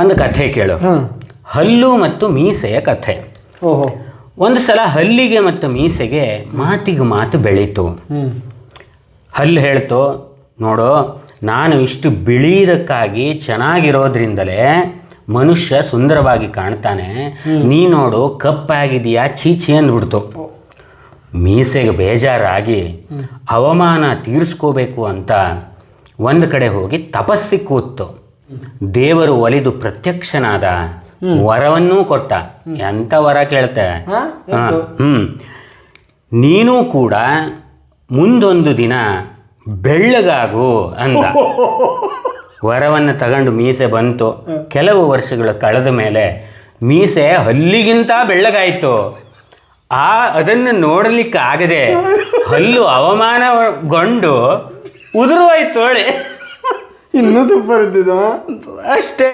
ಒಂದು ಕಥೆ ಕೇಳು. ಹಲ್ಲು ಮತ್ತು ಮೀಸೆಯ ಕಥೆ. ಓಹೋ. ಒಂದು ಸಲ ಹಲ್ಲಿಗೆ ಮತ್ತು ಮೀಸೆಗೆ ಮಾತಿಗೆ ಮಾತು ಬೆಳೀತು. ಹಲ್ಲು ಹೇಳ್ತು ನೋಡು ನಾನು ಇಷ್ಟು ಬಿಳಿಯದಕ್ಕಾಗಿ ಚೆನ್ನಾಗಿರೋದ್ರಿಂದಲೇ ಮನುಷ್ಯ ಸುಂದರವಾಗಿ ಕಾಣ್ತಾನೆ. ನೀ ನೋಡು ಕಪ್ಪಾಗಿದೆಯಾ ಚೀಚಿ ಅಂದ್ಬಿಡ್ತು. ಮೀಸೆಗೆ ಬೇಜಾರಾಗಿ ಅವಮಾನ ತೀರಿಸ್ಕೋಬೇಕು ಅಂತ ಒಂದು ಕಡೆ ಹೋಗಿ ತಪಸ್ಸಿ ಕೂತು. ದೇವರು ಒಲಿದು ಪ್ರತ್ಯಕ್ಷನಾದ ವರವನ್ನೂ ಕೊಟ್ಟ. ಎಂತ ವರ ಕೇಳ್ತೆ? ಹ್ಮ್. ನೀನು ಕೂಡ ಮುಂದೊಂದು ದಿನ ಬೆಳ್ಳಗಾಗು ಅಂದ. ವರವನ್ನು ತಗೊಂಡು ಮೀಸೆ ಬಂತು. ಕೆಲವು ವರ್ಷಗಳು ಕಳೆದ ಮೇಲೆ ಮೀಸೆ ಹಲ್ಲಿಗಿಂತ ಬೆಳ್ಳಗಾಯಿತು. ಆ ಅದನ್ನು ನೋಡಲಿಕ್ಕೆ ಆಗದೆ ಹಲ್ಲು ಅವಮಾನಗೊಂಡು ಉದುರು ಹೋಯ್ತು ಇನ್ನೂ ಸೂಪರ್ ಇದ್ದಿದ್ದು ಅಷ್ಟೇ.